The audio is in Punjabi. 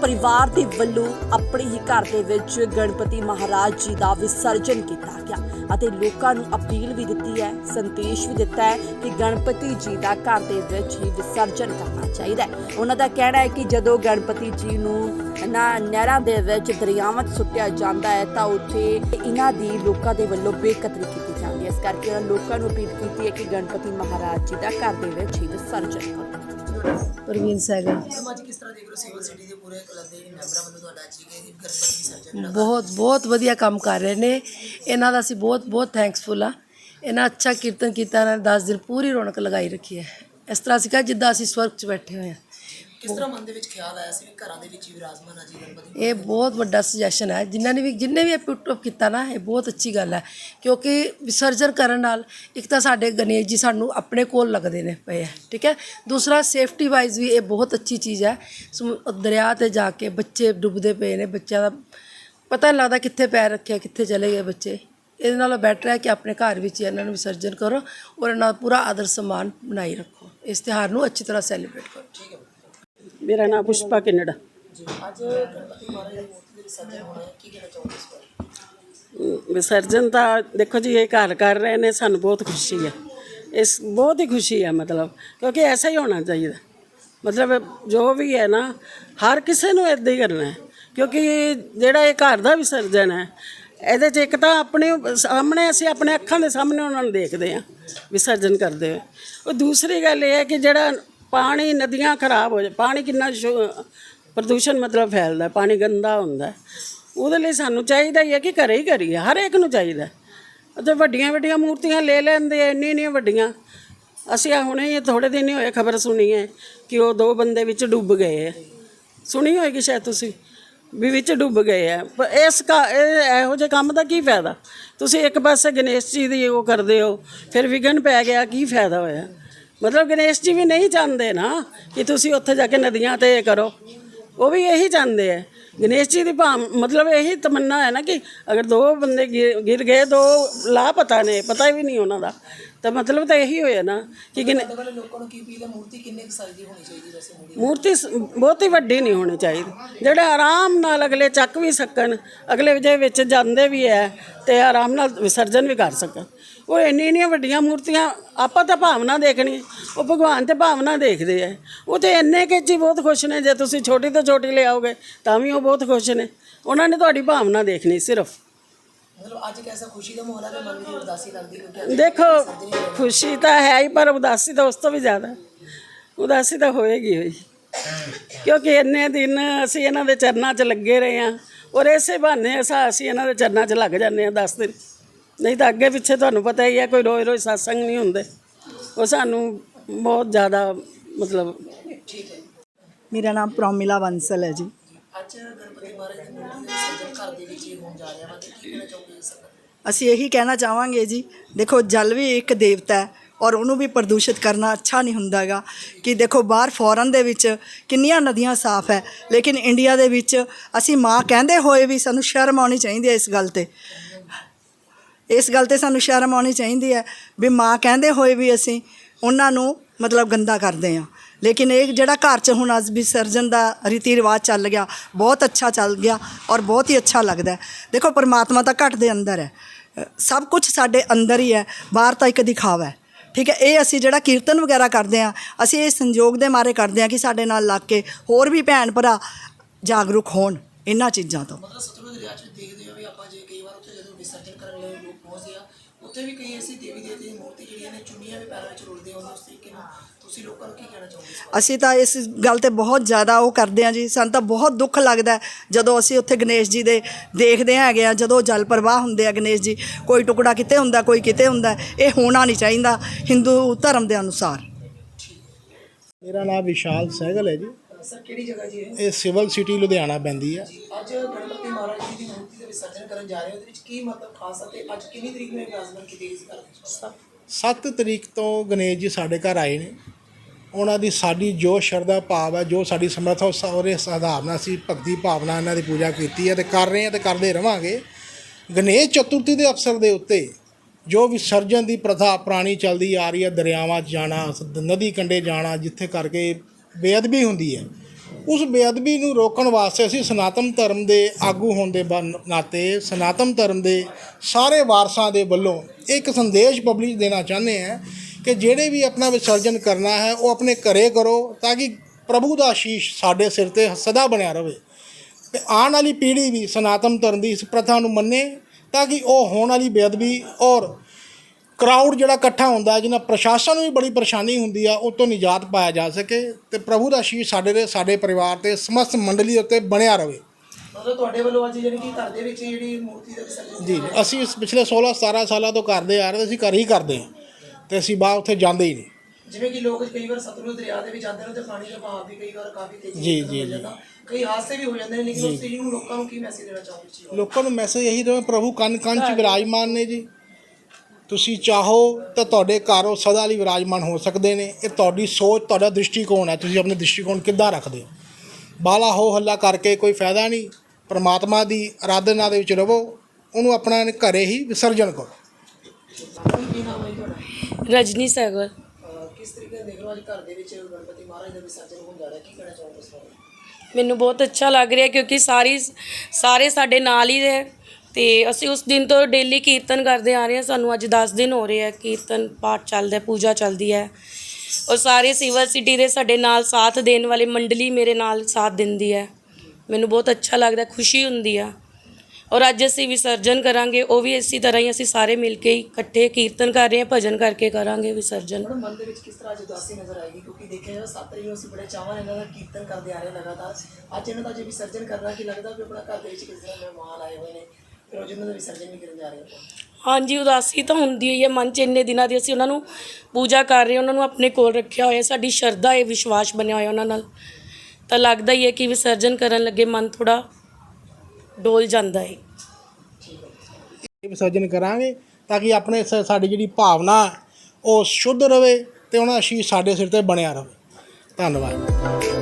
ਪਰਿਵਾਰ ਦੇ ਵੱਲੋਂ ਆਪਣੇ ਹੀ ਘਰ ਦੇ ਵਿੱਚ ਗਣਪਤੀ ਮਹਾਰਾਜ ਜੀ ਦਾ ਵਿਸਰਜਨ ਕੀਤਾ ਗਿਆ ਅਤੇ ਲੋਕਾਂ ਨੂੰ ਅਪੀਲ ਵੀ ਦਿੱਤੀ ਹੈ, ਸੰਦੇਸ਼ ਵੀ ਦਿੱਤਾ ਹੈ ਕਿ ਗਣਪਤੀ ਜੀ ਦਾ ਘਰ ਦੇ ਵਿੱਚ ਹੀ ਵਿਸਰਜਨ ਕਰਨਾ ਚਾਹੀਦਾ ਹੈ। ਉਹਨਾਂ ਦਾ ਕਹਿਣਾ ਹੈ ਕਿ ਜਦੋਂ ਗਣਪਤੀ ਜੀ ਨੂੰ ਨਾ ਨਹਿਰਾਂ ਦੇ ਵਿੱਚ ਦਰਿਆਵਾਂ 'ਚ ਸੁੱਟਿਆ ਜਾਂਦਾ ਹੈ, ਤਾਂ ਉੱਥੇ ਇਹਨਾਂ ਦੀ ਲੋਕਾਂ ਦੇ ਵੱਲੋਂ ਬੇਕਦਰੀ ਕੀਤੀ ਜਾਂਦੀ ਹੈ। ਇਸ ਕਰਕੇ ਉਹਨਾਂ ਲੋਕਾਂ ਨੂੰ ਅਪੀਲ ਕੀਤੀ ਹੈ ਕਿ ਗਣਪਤੀ ਮਹਾਰਾਜ ਜੀ ਦਾ ਘਰ ਦੇ ਵਿੱਚ ਹੀ ਵਿਸਰਜਨ ਕਰੋ। ਪ੍ਰਵੀਨ ਸਹਿਗਲ ਅੱਜ ਕਿਸ ਤਰ੍ਹਾਂ ਦੇਖ ਰਹੇ ਸਿਵਲ ਸਿਟੀ ਦੇ ਪੂਰੇ ਕਲੱਬ ਦੇ ਮੈਂਬਰਾਂ ਵੱਲੋਂ ਤੁਹਾਡਾ ਅੱਜ ਇਹ ਗਣਪਤੀ ਵਿਸਰਜਨ ਜਿਹੜਾ ਬਹੁਤ ਬਹੁਤ ਵਧੀਆ ਕੰਮ ਕਰ ਰਹੇ ਨੇ। ਇਹਨਾਂ ਦਾ ਅਸੀਂ ਬਹੁਤ ਬਹੁਤ ਥੈਂਕਸਫੁਲ ਆ ਇਹਨਾਂ ਅੱਛਾ ਕੀਰਤਨ ਕੀਤਾ ਇਹਨਾਂ ਨੇ 10 ਦਿਨ ਪੂਰੀ ਰੌਣਕ ਲਗਾਈ ਰੱਖੀ ਹੈ। ਇਸ ਤਰ੍ਹਾਂ ਸੀਗਾ ਜਿੱਦਾਂ ਅਸੀਂ ਸਵਰਗ 'ਚ ਬੈਠੇ ਹੋਏ ਹਾਂ। ਕਿਸ ਤਰ੍ਹਾਂ ਮਨ ਦੇ ਵਿੱਚ ਖਿਆਲ ਆਇਆ ਸੀ ਵੀ ਘਰਾਂ ਦੇ ਵਿੱਚ ਹੀ ਵਿਰਾਜਮਾਨ ਆ ਜੀ ਗਣਪਤੀ ਇਹ ਬਹੁਤ ਵੱਡਾ ਸੁਜੈਸ਼ਨ ਹੈ। ਜਿਨ੍ਹਾਂ ਨੇ ਵੀ ਜਿੰਨੇ ਵੀ ਅਪ ਕੀਤਾ ਨਾ ਇਹ ਬਹੁਤ ਅੱਛੀ ਗੱਲ ਹੈ। ਕਿਉਂਕਿ ਵਿਸਰਜਨ ਕਰਨ ਨਾਲ ਇੱਕ ਤਾਂ ਸਾਡੇ ਗਣੇਸ਼ ਜੀ ਸਾਨੂੰ ਆਪਣੇ ਕੋਲ ਲੱਗਦੇ ਨੇ ਪਏ ਹੈ ਠੀਕ ਹੈ? ਦੂਸਰਾ ਸੇਫਟੀ ਵਾਈਜ਼ ਵੀ ਇਹ ਬਹੁਤ ਅੱਛੀ ਚੀਜ਼ ਹੈ। ਸਮੁ- ਦਰਿਆ ਤੇ ਜਾ ਕੇ ਬੱਚੇ ਡੁੱਬਦੇ ਪਏ ਨੇ ਬੱਚਿਆਂ ਦਾ ਪਤਾ ਨਹੀਂ ਲੱਗਦਾ ਕਿੱਥੇ ਪੈਰ ਰੱਖਿਆ ਕਿੱਥੇ ਚਲੇ ਗਏ ਬੱਚੇ। ਇਹਦੇ ਨਾਲੋਂ ਬੈਟਰ ਹੈ ਕਿ ਆਪਣੇ ਘਰ ਵਿੱਚ ਹੀ ਇਹਨਾਂ ਨੂੰ ਵਿਸਰਜਨ ਕਰੋ ਔਰ ਇਹਨਾਂ ਦਾ ਪੂਰਾ ਆਦਰ ਸਨਮਾਨ ਬਣਾਈ ਰੱਖੋ। ਇਸ ਤਿਉਹਾਰ ਨੂੰ ਅੱਛੀ ਤਰ੍ਹਾਂ ਸੈਲੀਬ੍ਰੇਟ ਕਰੋ। ਮੇਰਾ ਨਾਮ ਪੁਸ਼ਪਾ ਕਿੰਨੜਾ। ਜੀ ਅੱਜ ਗਣਪਤੀ ਮਹਾਰਾਜ ਦੀ ਮੂਰਤੀ ਦੇ ਵਿਸਰਜਨ ਹੋਣਾ ਹੈ? ਕੀ ਕਹਿਣਾ ਚਾਹੋਗੇ ਇਸ ਬਾਰੇ? ਵਿਸਰਜਨ ਤਾਂ ਦੇਖੋ ਜੀ ਇਹ ਘਰ ਕਰ ਰਹੇ ਨੇ ਸਾਨੂੰ ਬਹੁਤ ਖੁਸ਼ੀ ਹੈ। ਇਸ ਬਹੁਤ ਹੀ ਖੁਸ਼ੀ ਹੈ ਮਤਲਬ ਕਿਉਂਕਿ ਐਸਾ ਹੀ ਹੋਣਾ ਚਾਹੀਦਾ। ਮਤਲਬ ਜੋ ਵੀ ਹੈ ਨਾ ਹਰ ਕਿਸੇ ਨੂੰ ਇਦਾਂ ਹੀ ਕਰਨਾ ਹੈ। ਕਿਉਂਕਿ ਜਿਹੜਾ ਇਹ ਘਰ ਦਾ ਵਿਸਰਜਨ ਹੈ ਇਹਦੇ 'ਚ ਇੱਕ ਤਾਂ ਆਪਣੇ ਸਾਹਮਣੇ ਅਸੀਂ ਆਪਣੇ ਅੱਖਾਂ ਦੇ ਸਾਹਮਣੇ ਉਹਨਾਂ ਨੂੰ ਦੇਖਦੇ ਹਾਂ ਵਿਸਰਜਨ ਕਰਦੇ ਹੋਏ। ਉਹ ਦੂਸਰੀ ਗੱਲ ਇਹ ਹੈ ਕਿ ਜਿਹੜਾ ਪਾਣੀ ਨਦੀਆਂ ਖਰਾਬ ਹੋ ਜਾ ਪਾਣੀ ਕਿੰਨਾ ਸ਼ੁ- ਪ੍ਰਦੂਸ਼ਣ ਮਤਲਬ ਫੈਲਦਾ, ਪਾਣੀ ਗੰਦਾ ਹੁੰਦਾ। ਉਹਦੇ ਲਈ ਸਾਨੂੰ ਚਾਹੀਦਾ ਹੀ ਹੈ ਕਿ ਘਰੇ ਹੀ ਕਰੀਏ, ਹਰ ਇੱਕ ਨੂੰ ਚਾਹੀਦਾ। ਹੈ। ਅਤੇ ਵੱਡੀਆਂ ਵੱਡੀਆਂ ਮੂਰਤੀਆਂ ਲੈ ਲੈਂਦੇ ਆ ਇੰਨੀ ਇੰਨੀਆਂ ਵੱਡੀਆਂ। ਅਸੀਂ ਆ ਹੁਣੇ ਹੀ ਥੋੜੇ ਦਿਨ ਹੀ ਹੋਏ ਖਬਰ ਸੁਣੀ ਹੈ ਕਿ ਉਹ ਦੋ ਬੰਦੇ ਵਿੱਚ ਡੁੱਬ ਗਏ ਹੈ। ਸੁਣੀ ਹੋਏਗੀ ਸ਼ਾਇਦ ਤੁਸੀਂ? ਵੀ ਵਿੱਚ ਡੁੱਬ ਗਏ ਆ ਪਰ ਇਸ ਕਾ, ਇਹੋ ਜਿਹੇ ਕੰਮ ਦਾ ਕੀ ਫਾਇਦਾ? ਤੁਸੀਂ ਇੱਕ ਪਾਸੇ ਗਣੇਸ਼ ਜੀ ਦੀ ਉਹ ਕਰਦੇ ਹੋ, ਫਿਰ ਵਿਗਨ ਪੈ ਗਿਆ, ਕੀ ਫਾਇਦਾ ਹੋਇਆ? ਮਤਲਬ ਗਣੇਸ਼ ਜੀ ਵੀ ਨਹੀਂ ਚਾਹੁੰਦੇ ਨਾ ਕਿ ਤੁਸੀਂ ਉੱਥੇ ਜਾ ਕੇ ਨਦੀਆਂ ਤੇ ਇਹ ਕਰੋ। ਉਹ ਵੀ ਇਹੀ ਚਾਹੁੰਦੇ ਆ। ਗਣੇਸ਼ ਜੀ ਦੀ ਭਾਵ ਮਤਲਬ ਇਹੀ ਤਮੰਨਾ ਹੈ ਨਾ ਕਿ ਅਗਰ ਦੋ ਬੰਦੇ ਗਿਰ ਗਏ ਦੋ ਲਾਪਤਾ ਨੇ ਪਤਾ ਵੀ ਨਹੀਂ ਉਹਨਾਂ ਦਾ। ਤਾਂ ਮਤਲਬ ਤਾਂ ਇਹੀ ਹੋਇਆ ਨਾ ਕਿ ਵੱਲੋਂ ਲੋਕਾਂ ਨੂੰ ਕੀ ਅਪੀਲ ਹੈ? ਮੂਰਤੀ ਕਿੰਨੇ ਕੁ ਸਾਈਜ਼ ਦੀ ਹੋਣੀ ਚਾਹੀਦੀ ਵੈਸੇ ਮੂਰਤੀ? ਬਹੁਤੀ ਵੱਡੀ ਨਹੀਂ ਹੋਣੀ ਚਾਹੀਦੀ। ਜਿਹੜਾ ਆਰਾਮ ਨਾਲ ਅਗਲੇ ਚੱਕ ਵੀ ਸਕਣ ਅਗਲੇ ਜੇ ਵਿੱਚ ਜਾਂਦੇ ਵੀ ਹੈ ਤੇ ਆਰਾਮ ਨਾਲ ਵਿਸਰਜਨ ਵੀ ਕਰ ਸਕਣ। ਉਹ ਇੰਨੀ ਇੰਨੀਆਂ ਵੱਡੀਆਂ ਮੂਰਤੀਆਂ ਆਪਾਂ ਤਾਂ ਭਾਵਨਾ ਦੇਖਣੀ ਉਹ ਭਗਵਾਨ ਤੇ ਭਾਵਨਾ ਦੇਖਦੇ ਆ। ਉਹ ਤੇ ਇੰਨੇ ਕਿ ਜੀ ਬਹੁਤ ਖੁਸ਼ ਨੇ ਜੇ ਤੁਸੀਂ ਛੋਟੀ ਤੋਂ ਛੋਟੀ ਲੈ ਆਓਗੇ ਤਾਂ ਵੀ ਉਹ ਬਹੁਤ ਖੁਸ਼ ਨੇ। ਉਹਨਾਂ ਨੇ ਤੁਹਾਡੀ ਭਾਵਨਾ ਦੇਖਣੀ ਸਿਰਫ। ਮਤਲਬ ਅੱਜ ਕੈਸਾ ਖੁਸ਼ੀ ਦਾ ਮਾਹੌਲ ਹੈ ਤੇ ਮਨ ਵਿੱਚ ਉਦਾਸੀ ਲੱਗਦੀ ਕਿਉਂਕਿ ਅੱਜ ਦੇਖੋ ਖੁਸ਼ੀ ਤਾਂ ਹੈ ਹੀ ਪਰ ਉਦਾਸੀ ਤਾਂ ਉਸ ਤੋਂ ਵੀ ਜ਼ਿਆਦਾ। ਉਦਾਸੀ ਤਾਂ ਹੋਏਗੀ ਹੋਈ। ਕਿਉਂਕਿ ਇੰਨੇ ਦਿਨ ਅਸੀਂ ਇਹਨਾਂ ਦੇ ਚਰਨਾਂ 'ਚ ਲੱਗੇ ਰਹੇ ਹਾਂ। ਔਰ ਇਸੇ ਬਹਾਨੇ ਅਸਾਂ ਅਸੀਂ ਇਹਨਾਂ ਦੇ ਚਰਨਾਂ 'ਚ ਲੱਗ ਜਾਂਦੇ ਹਾਂ 10 ਦਿਨ। ਨਹੀਂ ਤਾਂ ਅੱਗੇ ਪਿੱਛੇ ਤੁਹਾਨੂੰ ਪਤਾ ਹੀ ਹੈ ਕੋਈ ਰੋਜ਼ ਰੋਜ਼ ਸਤਸੰਗ ਨਹੀਂ ਹੁੰਦੇ। ਉਹ ਸਾਨੂੰ ਬਹੁਤ ਜ਼ਿਆਦਾ ਮਤਲਬ ਠੀਕ ਹੈ ਮੇਰਾ ਨਾਮ ਪ੍ਰੋਮਿਲਾ ਬੰਸਲ ਹੈ ਜੀ। ਅੱਜ ਗਣਪਤੀ ਮਹਾਰਾਜ ਦੀ ਮੂਰਤੀ ਦੇ ਵਿਸਰਜਨ ਘਰ ਦੇ ਵਿੱਚ ਹੀ ਹੋਣ ਜਾ ਰਿਹਾ ਵਾ ਤੇ ਕੀ ਕਹਿਣਾ ਚਾਹੋਗੇ ਇਸ ਬਾਰੇ ਅਸੀਂ ਇਹੀ ਕਹਿਣਾ ਚਾਹਾਂਗੇ ਜੀ ਦੇਖੋ ਜਲ ਵੀ ਇੱਕ ਦੇਵਤਾ ਹੈ ਔਰ ਉਹਨੂੰ ਵੀ ਪ੍ਰਦੂਸ਼ਿਤ ਕਰਨਾ ਅੱਛਾ ਨਹੀਂ ਹੁੰਦਾਗਾ ਕਿ ਦੇਖੋ ਬਾਹਰ ਫੋਰਨ ਦੇ ਵਿੱਚ ਕਿੰਨੀਆਂ ਨਦੀਆਂ ਸਾਫ਼ ਹੈ ਲੇਕਿਨ ਇੰਡੀਆ ਦੇ ਵਿੱਚ ਅਸੀਂ ਮਾਂ ਕਹਿੰਦੇ ਹੋਏ ਵੀ ਸਾਨੂੰ ਸ਼ਰਮ ਆਉਣੀ ਚਾਹੀਦੀ ਹੈ ਇਸ ਗੱਲ ਤੇ। ਇਸ ਗੱਲ ਤੇ ਸਾਨੂੰ ਸ਼ਰਮ ਆਉਣੀ ਚਾਹੀਦੀ ਹੈ ਵੀ ਮਾਂ ਕਹਿੰਦੇ ਹੋਏ ਵੀ ਅਸੀਂ ਉਹਨਾਂ ਨੂੰ ਮਤਲਬ ਗੰਦਾ ਕਰਦੇ ਹਾਂ। ਲੇਕਿਨ ਇਹ ਜਿਹੜਾ ਘਰ 'ਚ ਹੁਣ ਅੱਜ ਵਿਸਰਜਨ ਦਾ ਰੀਤੀ ਰਿਵਾਜ ਚੱਲ ਗਿਆ, ਬਹੁਤ ਅੱਛਾ ਚੱਲ ਗਿਆ ਔਰ ਬਹੁਤ ਹੀ ਅੱਛਾ ਲੱਗਦਾ ਦੇਖੋ, ਪਰਮਾਤਮਾ ਤਾਂ ਘਟ ਦੇ ਅੰਦਰ ਹੈ। ਸਭ ਕੁਝ ਸਾਡੇ ਅੰਦਰ ਹੀ ਹੈ, ਬਾਹਰ ਤਾਂ ਇੱਕ ਦਿਖਾਵਾ ਹੈ। ਠੀਕ ਹੈ, ਇਹ ਅਸੀਂ ਜਿਹੜਾ ਕੀਰਤਨ ਵਗੈਰਾ ਕਰਦੇ ਹਾਂ, ਅਸੀਂ ਇਹ ਸੰਯੋਗ ਦੇ ਮਾਰੇ ਕਰਦੇ ਹਾਂ ਕਿ ਸਾਡੇ ਨਾਲ ਲੱਗ ਕੇ ਹੋਰ ਵੀ ਭੈਣ ਭਰਾ ਜਾਗਰੂਕ ਹੋਣ ਇਹਨਾਂ ਚੀਜ਼ਾਂ ਤੋਂ। ਮਤਲਬ ਸਤਲੁਜ ਦਰਿਆ 'ਚ ਦੇਖਦੇ ਹੋ ਵੀ ਆਪਾਂ ਜੇ ਵਿਸਰਜਨ ਕਰਨ ਲਈ ਲੋਕ ਪਹੁੰਚਦੇ ਆ ਉੱਥੇ ਵੀ ਕਈ ਐਸੀ ਦੇਵੀ ਦੇਵਤੇ ਦੀ ਮੂਰਤੀ ਜਿਹੜੀਆਂ ਨੇ ਚੁੰਨੀਆਂ ਵੀ ਪੈਰਾਂ ਵਿੱਚ ਰੁਲਦੀਆਂ ਉਹਨਾਂ ਉਸ ਤਰੀਕੇ ਨਾਲ। ਤੁਸੀਂ ਲੋਕਾਂ ਨੂੰ ਕੀ ਕਹਿਣਾ ਚਾਹੋਗੇ ਇਸ ਬਾਰੇ? ਅਸੀਂ ਤਾਂ ਇਸ ਗੱਲ ਤੇ ਬਹੁਤ ਜ਼ਿਆਦਾ ਉਹ ਕਰਦੇ ਹਾਂ ਜੀ। ਸਾਨੂੰ ਤਾਂ ਬਹੁਤ ਦੁੱਖ ਲੱਗਦਾ ਹੈ ਜਦੋਂ ਅਸੀਂ ਉੱਥੇ ਗਣੇਸ਼ ਜੀ ਦੇ ਦੇਖਦੇ ਹੈਗੇ ਆ ਜਦੋਂ ਜਲ ਪ੍ਰਵਾਹ ਹੁੰਦੇ ਆ ਗਣੇਸ਼ ਜੀ ਕੋਈ ਟੁਕੜਾ ਕਿਤੇ ਹੁੰਦਾ ਕੋਈ ਕਿਤੇ ਹੁੰਦਾ ਇਹ ਹੋਣਾ ਨਹੀਂ ਚਾਹੀਦਾ ਹਿੰਦੂ ਧਰਮ ਦੇ ਅਨੁਸਾਰ। ਮੇਰਾ ਨਾਮ ਵਿਸ਼ਾਲ ਸਹਿਗਲ ਹੈ ਜੀ। ਸਰ ਕਿਹੜੀ ਜਗ੍ਹਾ ਜੀ ਇਹ? ਇਹ ਸਿਵਲ ਸਿਟੀ ਲੁਧਿਆਣਾ ਪੈਂਦੀ ਹੈ ਅੱਜ ਗਣਪਤੀ ਮਹਾਰਾਜ ਜੀ ਦੀ ਮੂਰਤੀ ਦਾ ਵਿਸਰਜਨ ਕਰਨ ਜਾ ਰਹੇ ਹੋ ਉਹਦੇ ਵਿੱਚ ਕੀ ਮਤਲਬ ਖਾਸ ਹੈ ਤੇ ਅੱਜ ਕਿੰਨੀ ਤਰੀਕ ਨੂੰ ਇਹ ਵਿਰਾਜਮਾਨ ਕੀਤੀ ਗਈ ਸੀ ਘਰ ਵਿੱਚ? 7 ਤਰੀਕ ਤੋਂ ਗਣੇਸ਼ ਜੀ ਸਾਡੇ ਘਰ ਆਏ ਨੇ। ਉਹਨਾਂ ਦੀ ਸਾਡੀ ਜੋ ਸ਼ਰਧਾ ਭਾਵ ਹੈ ਜੋ ਸਾਡੀ ਸਮਰੱਥਾ ਉਸ ਆਧਾਰ ਨਾਲ ਅਸੀਂ ਭਗਤੀ ਭਾਵਨਾ ਇਹਨਾਂ ਦੀ ਪੂਜਾ ਕੀਤੀ ਹੈ ਤੇ ਕਰ ਰਹੇ ਹਾਂ ਤੇ ਕਰਦੇ ਰਵਾਂਗੇ। ਗਣੇਸ਼ ਚਤੁਰਥੀ ਦੇ ਅਵਸਰ ਦੇ ਉੱਤੇ ਜੋ ਵਿਸਰਜਨ ਦੀ ਪ੍ਰਥਾ ਪੁਰਾਣੀ ਚੱਲਦੀ ਆ ਰਹੀ ਹੈ ਦਰਿਆਵਾਂ 'ਚ ਜਾਣਾ ਸ- ਨਦੀ ਕੰਢੇ ਜਾਣਾ ਜਿੱਥੇ ਕਰਕੇ ਬੇਅਦਬੀ ਹੁੰਦੀ ਹੈ। ਉਸ ਬੇਅਦਬੀ ਨੂੰ ਰੋਕਣ ਵਾਸਤੇ ਅਸੀਂ ਸਨਾਤਨ ਧਰਮ ਦੇ ਆਗੂ ਹੋਣ ਦੇ ਬਨ- ਨਾਤੇ ਸਨਾਤਨ ਧਰਮ ਦੇ ਸਾਰੇ ਵਾਰਸਾਂ ਦੇ ਵੱਲੋਂ ਇੱਕ ਸੰਦੇਸ਼ ਪਬਲਿਸ਼ ਦੇਣਾ ਚਾਹੁੰਦੇ ਹਾਂ ਕਿ ਜਿਹੜੇ ਵੀ ਆਪਣਾ ਵਿਸਰਜਨ ਕਰਨਾ ਹੈ, ਉਹ ਆਪਣੇ ਘਰੇ ਕਰੋ ਤਾਂ ਕਿ ਪ੍ਰਭੂ ਦਾ ਆਸ਼ੀਸ਼ ਸਾਡੇ ਸਿਰ ਤੇ ਸਦਾ ਬਣਿਆ ਰਹੇ। ਤੇ ਆਉਣ ਵਾਲੀ ਪੀੜ੍ਹੀ ਵੀ ਸਨਾਤਨ ਧਰਮ ਦੀ ਇਸ ਪ੍ਰਥਾ ਨੂੰ ਮੰਨੇ ਤਾਂ ਕਿ ਉਹ ਹੋਣ ਵਾਲੀ ਬੇਅਦਬੀ ਔਰ ਕਰਾਊਡ ਜਿਹੜਾ ਇਕੱਠਾ ਹੁੰਦਾ ਹੈ ਜਿਹਨਾਂ ਪ੍ਰਸ਼ਾਸਨ ਨੂੰ ਵੀ ਬੜੀ ਪਰੇਸ਼ਾਨੀ ਹੁੰਦੀ ਆ ਉਹ ਤੋਂ ਨਿਜਾਤ ਪਾਇਆ ਜਾ ਸਕੇ ਤੇ ਪ੍ਰਭੂ ਦਾ ਆਸ਼ੀਸ਼ ਸਾਡੇ ਦੇ ਸਾਡੇ ਪਰਿਵਾਰ ਤੇ ਸਮਸਤ ਮੰਡਲੀ ਉੱਤੇ ਬਣਿਆ ਰਵੇ ਮਤਲਬ ਤੁਹਾਡੇ ਵੱਲੋਂ ਅੱਜ ਜਿਹੜੀ ਕਿ ਘਰ ਦੇ ਵਿੱਚ ਜਿਹੜੀ ਮੂਰਤੀ ਦਾ ਵਿਸਰਜਨ ਜੀ। ਅਸੀਂ ਇਸ ਪਿਛਲੇ 16 17 ਸਾਲਾਂ ਤੋਂ ਕਰਦੇ ਆ ਰਹੇ ਤੇ ਅਸੀਂ ਘਰ ਹੀ ਕਰਦੇ ਹਾਂ ਤੇ ਅਸੀਂ ਬਾਹਰ ਉੱਥੇ ਜਾਂਦੇ ਹੀ ਨਹੀਂ ਜਿਵੇਂ ਕਿ ਲੋਕ ਕਈ ਵਾਰ ਸਤਲੁਜ ਦਰਿਆ ਦੇ ਵਿੱਚ ਜਾਂਦੇ ਨੇ ਤੇ ਪਾਣੀ ਦਾ ਵਹਾਅ ਵੀ ਕਈ ਵਾਰ ਕਾਫੀ ਤੇਜ਼ੀ ਜੀ, ਜੀ, ਜੀ। ਕਈ ਹਾਦਸੇ ਵੀ ਹੋ ਜਾਂਦੇ ਨੇ ਲੇਕਿਨ ਉਸ ਚੀਜ਼ ਨੂੰ ਲੋਕਾਂ ਨੂੰ ਕੀ ਮੈਸੇਜ ਦੇਣਾ ਬਾਰੇ? ਲੋਕਾਂ ਨੂੰ ਮੈਸੇਜ ਇਹੀ ਦੇਵਾਂ ਪ੍ਰਭੂ ਕੰਨ ਕੰਨ 'ਚ ਵਿਰਾਜਮਾਨ ਨੇ ਜੀ ਤੁਸੀਂ ਚਾਹੋ ਤਾਂ ਤੁਹਾਡੇ ਘਰ ਉਹ ਸਦਾ ਲਈ ਵਿਰਾਜਮਾਨ ਹੋ ਸਕਦੇ ਨੇ। ਇਹ ਤੁਹਾਡੀ ਸੋਚ ਤੁਹਾਡਾ ਦ੍ਰਿਸ਼ਟੀਕੋਣ ਹੈ। ਤੁਸੀਂ ਆਪਣੇ ਦ੍ਰਿਸ਼ਟੀਕੋਣ ਕਿੱਦਾਂ ਰੱਖਦੇ ਹੋ? ਬਾਲਾ ਹੋ ਹੱਲਾ ਕਰਕੇ ਕੋਈ ਫਾਇਦਾ ਨਹੀਂ। ਪ੍ਰਮਾਤਮਾ ਦੀ ਆਰਾਧਨਾ ਦੇ ਵਿੱਚ ਰਹੋ ਉਹਨੂੰ ਆਪਣਾ ਘਰੇ ਹੀ ਵਿਸਰਜਨ ਕਰੋ। ਕੀ ਨਾਮ ਹੈ ਜੀ ਤੁਹਾਡਾ? ਰਜਨੀ ਸਹਿਗਲ ਅਹ ਕਿਸ ਤਰੀਕੇ ਨਾਲ ਦੇਖ ਲਓ ਅੱਜ ਘਰ ਦੇ ਵਿੱਚ ਗਣਪਤੀ ਮਹਾਰਾਜ ਦਾ ਵਿਸਰਜਨ ਹੋਣ ਜਾ ਰਿਹਾ। ਕੀ ਕਹਿਣਾ ਚਾਹੋਗੇ ਇਸ ਬਾਰੇ? ਮੈਨੂੰ ਬਹੁਤ ਅੱਛਾ ਲੱਗ ਰਿਹਾ ਕਿਉਂਕਿ ਸਾਰੀ ਸਾਰੇ ਸਾਡੇ ਨਾਲ ਹੀ ਹੈ ਤੇ ਅਸੀਂ ਉਸ ਦਿਨ ਤੋਂ ਡੇਲੀ ਕੀਰਤਨ ਕਰਦੇ ਆ ਰਹੇ ਹਾਂ। ਸਾਨੂੰ ਅੱਜ 10 ਦਿਨ ਹੋ ਰਹੇ ਆ। ਕੀਰਤਨ ਪਾਠ ਚੱਲਦਾ ਪੂਜਾ ਚੱਲਦੀ ਹੈ। ਔਰ ਸਾਰੇ ਸਿਵਲ ਸਿਟੀ ਦੇ ਸਾਡੇ ਨਾਲ ਸਾਥ ਦੇਣ ਵਾਲੇ ਮੰਡਲੀ ਮੇਰੇ ਨਾਲ ਸਾਥ ਦਿੰਦੀ ਹੈ। ਮੈਨੂੰ ਬਹੁਤ ਅੱਛਾ ਲੱਗਦਾ, ਖੁਸ਼ੀ ਹੁੰਦੀ ਆ। ਔਰ ਅੱਜ ਅਸੀਂ ਵਿਸਰਜਨ ਕਰਾਂਗੇ। ਉਹ ਵੀ ਇਸੇ ਤਰ੍ਹਾਂ ਹੀ ਅਸੀਂ ਸਾਰੇ ਮਿਲ ਕੇ ਹੀ ਇਕੱਠੇ ਕੀਰਤਨ ਕਰ ਰਹੇ ਹਾਂ, ਭਜਨ ਕਰਕੇ ਕਰਾਂਗੇ ਵਿਸਰਜਨ। ਤੁਹਾਡੇ ਮਨ ਦੇ ਵਿੱਚ ਕਿਸ ਤਰ੍ਹਾਂ ਅੱਜ ਨਜ਼ਰ ਆਏਗੀ? ਕਿਉਂਕਿ ਦੇਖਿਆ ਜਾਵੇ ਸੱਤ ਤਰੀਕ ਅਸੀਂ ਬੜੇ ਚਾਵਾਂ ਨਾਲ ਇਹਨਾਂ ਦਾ ਕੀਰਤਨ ਕਰਦੇ ਆ ਰਹੇ ਲਗਾਤਾਰ। ਅੱਜ ਇਹਨਾਂ ਦਾ ਜੇ ਵਿਸਰਜਨ ਕਰਨਾ, ਕੀ ਲੱਗਦਾ ਵੀ ਆਪਣਾ ਘਰ ਦੇ ਵਿੱਚ ਕਿਸ ਤਰ੍ਹਾਂ ਮਹਿਮਾਨ ਆਏ ਹੋਏ ਨੇ? ਫਿਰ ਉਹ ਜਿਹਨਾਂ ਦਾ ਵਿਸਰਜਨ ਵੀ ਕਰਨ ਜਾ ਰਹੇ ਹੋ? ਹਾਂਜੀ ਉਦਾਸੀ ਤਾਂ ਹੁੰਦੀ ਹੋਈ ਹੈ ਮਨ 'ਚ ਇੰਨੇ ਦਿਨਾਂ ਦੀ ਅਸੀਂ ਉਹਨਾਂ ਨੂੰ ਪੂਜਾ ਕਰ ਰਹੇ ਉਹਨਾਂ ਨੂੰ ਆਪਣੇ ਕੋਲ ਰੱਖਿਆ ਹੋਇਆ ਸਾਡੀ ਸ਼ਰਧਾ ਹੈ ਵਿਸ਼ਵਾਸ ਬਣਿਆ ਹੋਇਆ ਉਹਨਾਂ ਨਾਲ। ਤਾਂ ਲੱਗਦਾ ਹੀ ਹੈ ਕਿ ਵਿਸਰਜਨ ਕਰਨ ਲੱਗੇ ਮਨ ਥੋੜਾ ਡੋਲ ਜਾਂਦਾ ਹੈ। ਵਿਸਰਜਨ ਕਰਾਂਗੇ ਤਾਂ ਕਿ ਆਪਣੇ ਸ- ਸਾਡੀ ਜਿਹੜੀ ਭਾਵਨਾ ਉਹ ਸ਼ੁੱਧ ਰਵੇ ਤੇ ਉਹਨਾਂ ਦਾ ਆਸ਼ੀਸ਼ ਸਾਡੇ ਸਿਰ ਤੇ ਬਣਿਆ ਰਵੇ। ਧੰਨਵਾਦ।